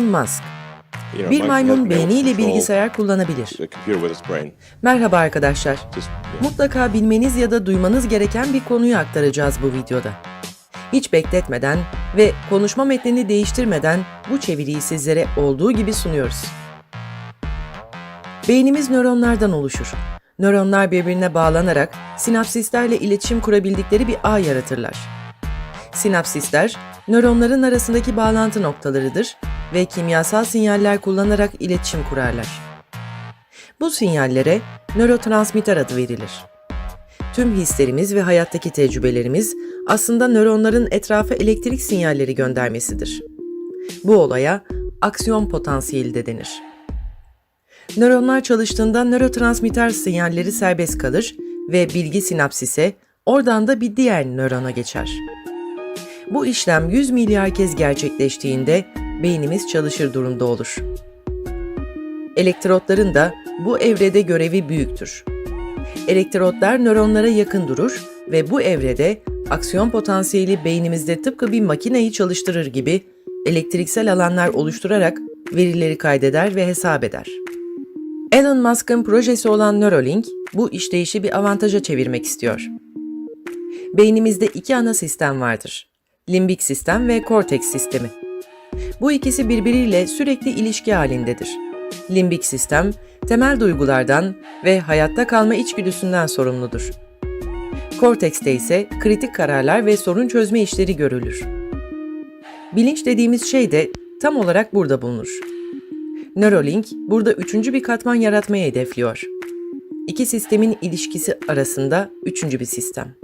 Elon Musk, bir maymun beyniyle bilgisayar kullanabilir. Merhaba arkadaşlar. Mutlaka bilmeniz ya da duymanız gereken bir konuyu aktaracağız bu videoda. Hiç bekletmeden ve konuşma metnini değiştirmeden bu çeviriyi sizlere olduğu gibi sunuyoruz. Beynimiz nöronlardan oluşur. Nöronlar birbirine bağlanarak sinapsislerle iletişim kurabildikleri bir ağ yaratırlar. Sinapsisler, nöronların arasındaki bağlantı noktalarıdır ve kimyasal sinyaller kullanarak iletişim kurarlar. Bu sinyallere nörotransmitter adı verilir. Tüm hislerimiz ve hayattaki tecrübelerimiz aslında nöronların etrafa elektrik sinyalleri göndermesidir. Bu olaya aksiyon potansiyeli de denir. Nöronlar çalıştığında nörotransmitter sinyalleri serbest kalır ve bilgi sinapsise, oradan da bir diğer nörona geçer. Bu işlem 100 milyar kez gerçekleştiğinde beynimiz çalışır durumda olur. Elektrotların da bu evrede görevi büyüktür. Elektrotlar nöronlara yakın durur ve bu evrede aksiyon potansiyeli beynimizde tıpkı bir makineyi çalıştırır gibi elektriksel alanlar oluşturarak verileri kaydeder ve hesap eder. Elon Musk'ın projesi olan Neuralink bu işleyişi bir avantaja çevirmek istiyor. Beynimizde iki ana sistem vardır. Limbik sistem ve korteks sistemi. Bu ikisi birbiriyle sürekli ilişki halindedir. Limbik sistem, temel duygulardan ve hayatta kalma içgüdüsünden sorumludur. Kortekste ise kritik kararlar ve sorun çözme işleri görülür. Bilinç dediğimiz şey de tam olarak burada bulunur. Neuralink burada üçüncü bir katman yaratmayı hedefliyor. İki sistemin ilişkisi arasında üçüncü bir sistem.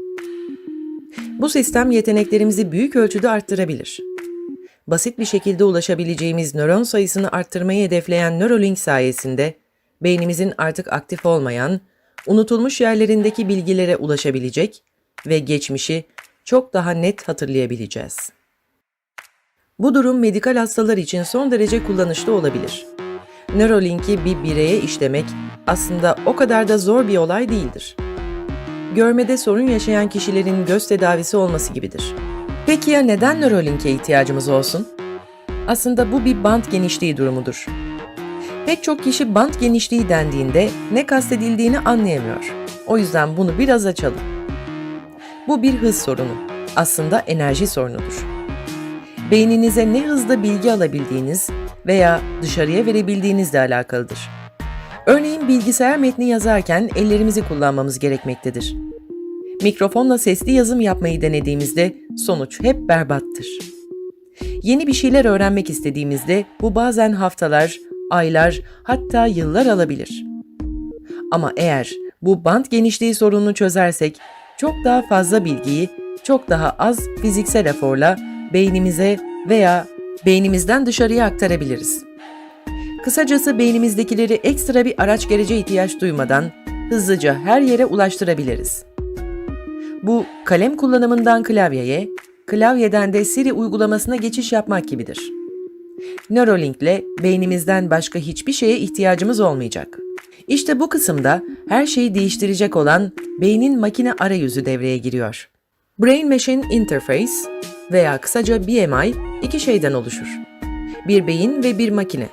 Bu sistem yeteneklerimizi büyük ölçüde arttırabilir. Basit bir şekilde ulaşabileceğimiz nöron sayısını arttırmayı hedefleyen Neuralink sayesinde beynimizin artık aktif olmayan, unutulmuş yerlerindeki bilgilere ulaşabilecek ve geçmişi çok daha net hatırlayabileceğiz. Bu durum medikal hastalar için son derece kullanışlı olabilir. Neuralink'i bir bireye işlemek aslında o kadar da zor bir olay değildir. Görmede sorun yaşayan kişilerin göz tedavisi olması gibidir. Peki ya neden Neuralink'e ihtiyacımız olsun? Aslında bu bir bant genişliği durumudur. Pek çok kişi bant genişliği dendiğinde ne kastedildiğini anlayamıyor. O yüzden bunu biraz açalım. Bu bir hız sorunu. Aslında enerji sorunudur. Beyninize ne hızda bilgi alabildiğiniz veya dışarıya verebildiğinizle alakalıdır. Örneğin bilgisayar metni yazarken ellerimizi kullanmamız gerekmektedir. Mikrofonla sesli yazım yapmayı denediğimizde sonuç hep berbattır. Yeni bir şeyler öğrenmek istediğimizde bu bazen haftalar, aylar, hatta yıllar alabilir. Ama eğer bu bant genişliği sorununu çözersek çok daha fazla bilgiyi çok daha az fiziksel eforla beynimize veya beynimizden dışarıya aktarabiliriz. Kısacası beynimizdekileri ekstra bir araç gerece ihtiyaç duymadan hızlıca her yere ulaştırabiliriz. Bu kalem kullanımından klavyeye, klavyeden de Siri uygulamasına geçiş yapmak gibidir. Neuralink ile beynimizden başka hiçbir şeye ihtiyacımız olmayacak. İşte bu kısımda her şeyi değiştirecek olan beynin makine arayüzü devreye giriyor. Brain Machine Interface veya kısaca BMI iki şeyden oluşur. Bir beyin ve bir makine.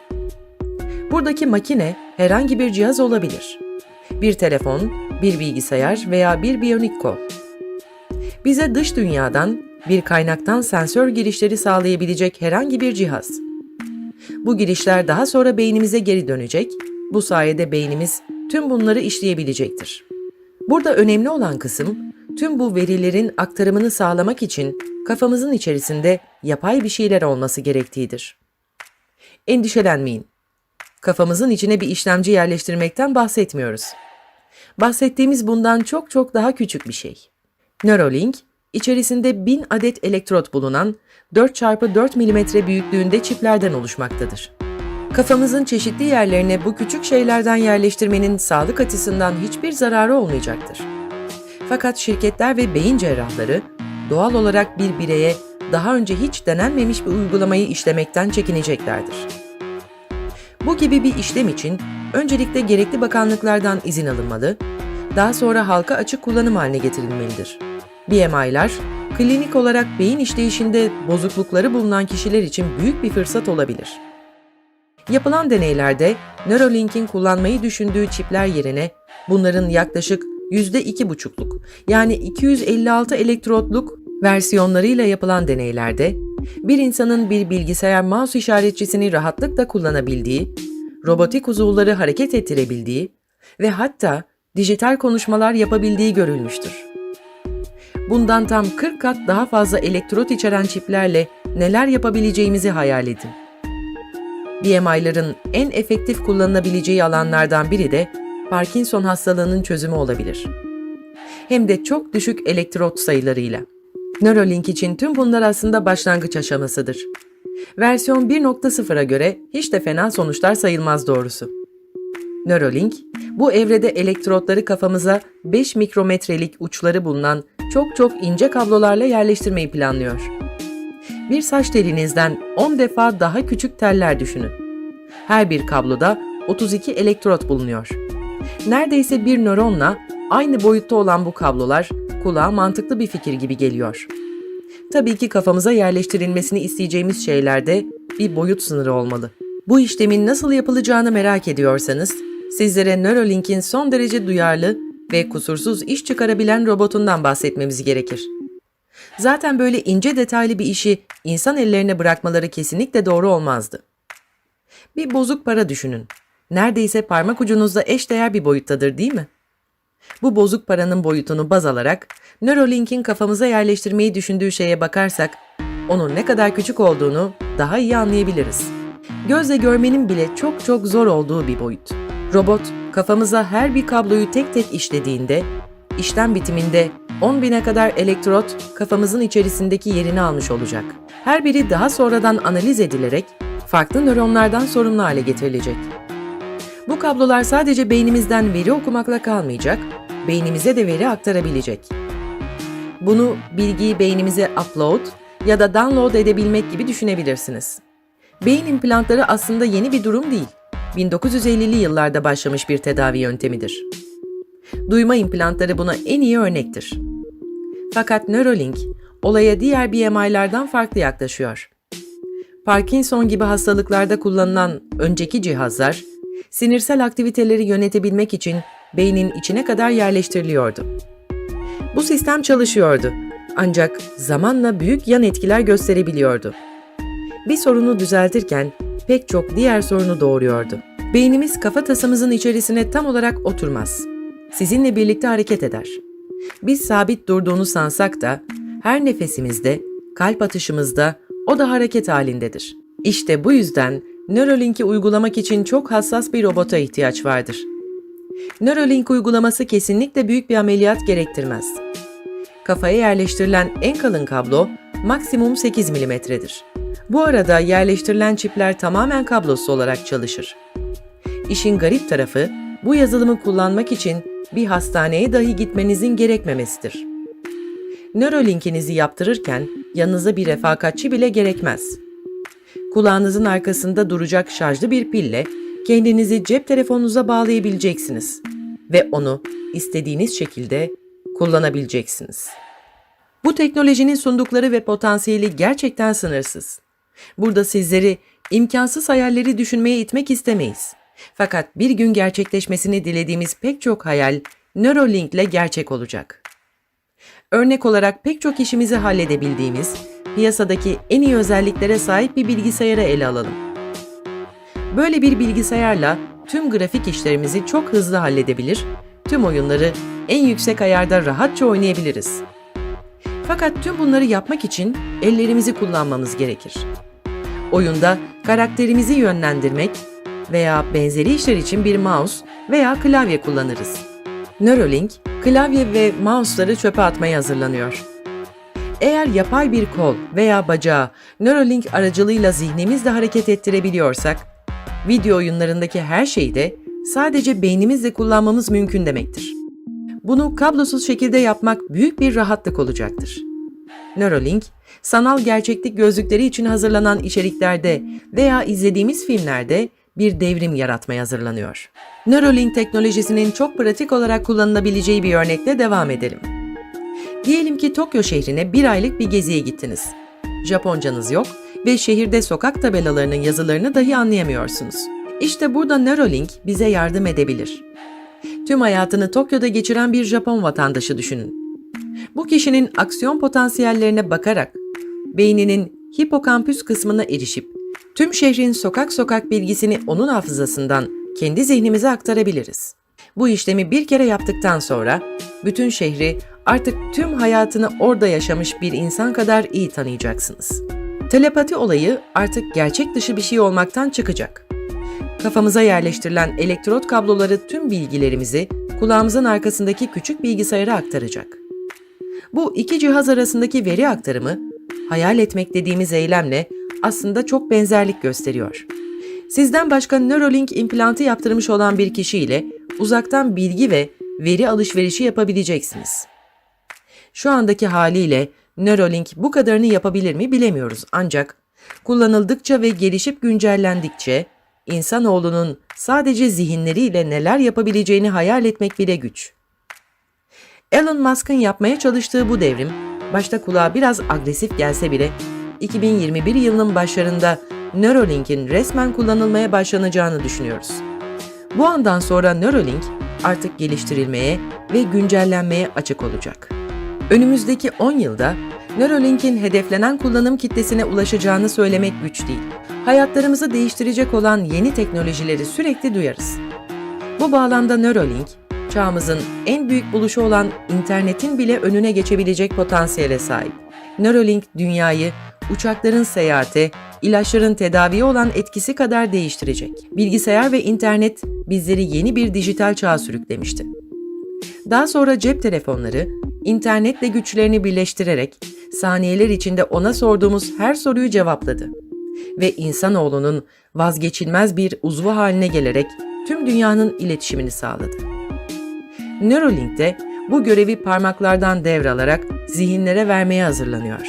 Buradaki makine herhangi bir cihaz olabilir. Bir telefon, bir bilgisayar veya bir biyonik kol. Bize dış dünyadan, bir kaynaktan sensör girişleri sağlayabilecek herhangi bir cihaz. Bu girişler daha sonra beynimize geri dönecek, bu sayede beynimiz tüm bunları işleyebilecektir. Burada önemli olan kısım, tüm bu verilerin aktarımını sağlamak için kafamızın içerisinde yapay bir şeyler olması gerektiğidir. Endişelenmeyin. Kafamızın içine bir işlemci yerleştirmekten bahsetmiyoruz. Bahsettiğimiz bundan çok çok daha küçük bir şey. Neuralink, içerisinde 1000 adet elektrot bulunan 4x4 mm büyüklüğünde çiplerden oluşmaktadır. Kafamızın çeşitli yerlerine bu küçük şeylerden yerleştirmenin sağlık açısından hiçbir zararı olmayacaktır. Fakat şirketler ve beyin cerrahları doğal olarak bir bireye daha önce hiç denenmemiş bir uygulamayı işlemekten çekineceklerdir. Bu gibi bir işlem için öncelikle gerekli bakanlıklardan izin alınmalı, daha sonra halka açık kullanım haline getirilmelidir. BMI'ler, klinik olarak beyin işleyişinde bozuklukları bulunan kişiler için büyük bir fırsat olabilir. Yapılan deneylerde Neuralink'in kullanmayı düşündüğü çipler yerine bunların yaklaşık %2,5'luk yani 256 elektrotluk versiyonlarıyla yapılan deneylerde bir insanın bir bilgisayar mouse işaretçisini rahatlıkla kullanabildiği, robotik uzuvları hareket ettirebildiği ve hatta dijital konuşmalar yapabildiği görülmüştür. Bundan tam 40 kat daha fazla elektrot içeren çiplerle neler yapabileceğimizi hayal edin. BMI'ların en efektif kullanılabileceği alanlardan biri de Parkinson hastalığının çözümü olabilir. Hem de çok düşük elektrot sayılarıyla. Neuralink için tüm bunlar aslında başlangıç aşamasıdır. Versiyon 1.0'a göre hiç de fena sonuçlar sayılmaz doğrusu. Neuralink, bu evrede elektrotları kafamıza 5 mikrometrelik uçları bulunan çok çok ince kablolarla yerleştirmeyi planlıyor. Bir saç telinizden 10 defa daha küçük teller düşünün. Her bir kabloda 32 elektrot bulunuyor. Neredeyse bir nöronla aynı boyutta olan bu kablolar kulağa mantıklı bir fikir gibi geliyor. Tabii ki kafamıza yerleştirilmesini isteyeceğimiz şeylerde bir boyut sınırı olmalı. Bu işlemin nasıl yapılacağını merak ediyorsanız, sizlere Neuralink'in son derece duyarlı ve kusursuz iş çıkarabilen robotundan bahsetmemiz gerekir. Zaten böyle ince detaylı bir işi insan ellerine bırakmaları kesinlikle doğru olmazdı. Bir bozuk para düşünün. Neredeyse parmak ucunuzda eşdeğer bir boyuttadır değil mi? Bu bozuk paranın boyutunu baz alarak Neuralink'in kafamıza yerleştirmeyi düşündüğü şeye bakarsak onun ne kadar küçük olduğunu daha iyi anlayabiliriz. Gözle görmenin bile çok çok zor olduğu bir boyut. Robot kafamıza her bir kabloyu tek tek işlediğinde işlem bitiminde 10 bine kadar elektrot kafamızın içerisindeki yerini almış olacak. Her biri daha sonradan analiz edilerek farklı nöronlardan sorumlu hale getirilecek. Bu kablolar sadece beynimizden veri okumakla kalmayacak, beynimize de veri aktarabilecek. Bunu bilgiyi beynimize upload ya da download edebilmek gibi düşünebilirsiniz. Beyin implantları aslında yeni bir durum değil. 1950'li yıllarda başlamış bir tedavi yöntemidir. Duyma implantları buna en iyi örnektir. Fakat Neuralink olaya diğer BMI'lardan farklı yaklaşıyor. Parkinson gibi hastalıklarda kullanılan önceki cihazlar, sinirsel aktiviteleri yönetebilmek için beynin içine kadar yerleştiriliyordu. Bu sistem çalışıyordu ancak zamanla büyük yan etkiler gösterebiliyordu. Bir sorunu düzeltirken pek çok diğer sorunu doğuruyordu. Beynimiz kafa tasımızın içerisine tam olarak oturmaz. Sizinle birlikte hareket eder. Biz sabit durduğunu sansak da her nefesimizde, kalp atışımızda o da hareket halindedir. İşte bu yüzden Neuralink'i uygulamak için çok hassas bir robota ihtiyaç vardır. Neuralink uygulaması kesinlikle büyük bir ameliyat gerektirmez. Kafaya yerleştirilen en kalın kablo maksimum 8 milimetredir. Bu arada yerleştirilen çipler tamamen kablosuz olarak çalışır. İşin garip tarafı bu yazılımı kullanmak için bir hastaneye dahi gitmenizin gerekmemesidir. Neuralink'inizi yaptırırken yanınıza bir refakatçi bile gerekmez. Kulağınızın arkasında duracak şarjlı bir pille kendinizi cep telefonunuza bağlayabileceksiniz ve onu istediğiniz şekilde kullanabileceksiniz. Bu teknolojinin sundukları ve potansiyeli gerçekten sınırsız. Burada sizleri imkansız hayalleri düşünmeye itmek istemeyiz. Fakat bir gün gerçekleşmesini dilediğimiz pek çok hayal Neuralink ile gerçek olacak. Örnek olarak pek çok işimizi halledebildiğimiz, piyasadaki en iyi özelliklere sahip bir bilgisayarı ele alalım. Böyle bir bilgisayarla tüm grafik işlerimizi çok hızlı halledebilir, tüm oyunları en yüksek ayarda rahatça oynayabiliriz. Fakat tüm bunları yapmak için ellerimizi kullanmamız gerekir. Oyunda karakterimizi yönlendirmek veya benzeri işler için bir mouse veya klavye kullanırız. Neuralink, klavye ve mouse'ları çöpe atmaya hazırlanıyor. Eğer yapay bir kol veya bacağı Neuralink aracılığıyla zihnimizle hareket ettirebiliyorsak, video oyunlarındaki her şeyi de sadece beynimizle kullanmamız mümkün demektir. Bunu kablosuz şekilde yapmak büyük bir rahatlık olacaktır. Neuralink, sanal gerçeklik gözlükleri için hazırlanan içeriklerde veya izlediğimiz filmlerde bir devrim yaratmaya hazırlanıyor. Neuralink teknolojisinin çok pratik olarak kullanılabileceği bir örnekle devam edelim. Diyelim ki Tokyo şehrine bir aylık bir geziye gittiniz. Japoncanız yok, ve şehirde sokak tabelalarının yazılarını dahi anlayamıyorsunuz. İşte burada Neuralink bize yardım edebilir. Tüm hayatını Tokyo'da geçiren bir Japon vatandaşı düşünün. Bu kişinin aksiyon potansiyellerine bakarak beyninin hipokampüs kısmına erişip tüm şehrin sokak sokak bilgisini onun hafızasından kendi zihnimize aktarabiliriz. Bu işlemi bir kere yaptıktan sonra bütün şehri artık tüm hayatını orada yaşamış bir insan kadar iyi tanıyacaksınız. Telepati olayı artık gerçek dışı bir şey olmaktan çıkacak. Kafamıza yerleştirilen elektrot kabloları tüm bilgilerimizi kulağımızın arkasındaki küçük bilgisayara aktaracak. Bu iki cihaz arasındaki veri aktarımı, hayal etmek dediğimiz eylemle aslında çok benzerlik gösteriyor. Sizden başka Neuralink implantı yaptırmış olan bir kişiyle uzaktan bilgi ve veri alışverişi yapabileceksiniz. Şu andaki haliyle Neuralink bu kadarını yapabilir mi bilemiyoruz ancak kullanıldıkça ve gelişip güncellendikçe insanoğlunun sadece zihinleriyle neler yapabileceğini hayal etmek bile güç. Elon Musk'ın yapmaya çalıştığı bu devrim, başta kulağa biraz agresif gelse bile, 2021 yılının başlarında Neuralink'in resmen kullanılmaya başlanacağını düşünüyoruz. Bu andan sonra Neuralink artık geliştirilmeye ve güncellenmeye açık olacak. Önümüzdeki 10 yılda Neuralink'in hedeflenen kullanım kitlesine ulaşacağını söylemek güç değil. Hayatlarımızı değiştirecek olan yeni teknolojileri sürekli duyarız. Bu bağlamda Neuralink, çağımızın en büyük buluşu olan internetin bile önüne geçebilecek potansiyele sahip. Neuralink dünyayı uçakların seyahate, ilaçların tedaviye olan etkisi kadar değiştirecek. Bilgisayar ve internet bizleri yeni bir dijital çağa sürüklemişti. Daha sonra cep telefonları internetle güçlerini birleştirerek saniyeler içinde ona sorduğumuz her soruyu cevapladı ve insanoğlunun vazgeçilmez bir uzvu haline gelerek tüm dünyanın iletişimini sağladı. Neuralink de bu görevi parmaklardan devralarak zihinlere vermeye hazırlanıyor.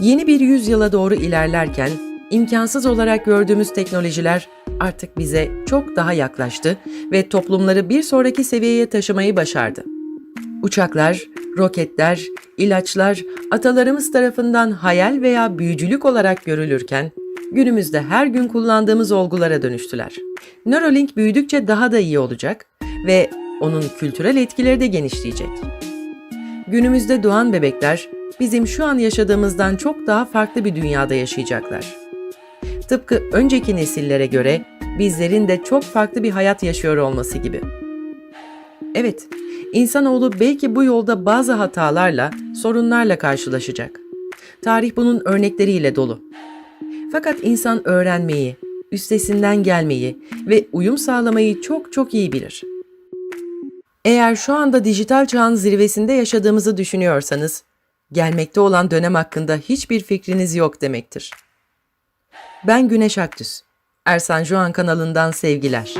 Yeni bir yüzyıla doğru ilerlerken imkansız olarak gördüğümüz teknolojiler artık bize çok daha yaklaştı ve toplumları bir sonraki seviyeye taşımayı başardı. Uçaklar, roketler, ilaçlar atalarımız tarafından hayal veya büyücülük olarak görülürken günümüzde her gün kullandığımız olgulara dönüştüler. Neuralink büyüdükçe daha da iyi olacak ve onun kültürel etkileri de genişleyecek. Günümüzde doğan bebekler bizim şu an yaşadığımızdan çok daha farklı bir dünyada yaşayacaklar. Tıpkı önceki nesillere göre bizlerin de çok farklı bir hayat yaşıyor olması gibi. Evet, insanoğlu belki bu yolda bazı hatalarla, sorunlarla karşılaşacak. Tarih bunun örnekleriyle dolu. Fakat insan öğrenmeyi, üstesinden gelmeyi ve uyum sağlamayı çok çok iyi bilir. Eğer şu anda dijital çağın zirvesinde yaşadığımızı düşünüyorsanız, gelmekte olan dönem hakkında hiçbir fikriniz yok demektir. Ben Güneş Aktüs. Ersan Juan kanalından sevgiler.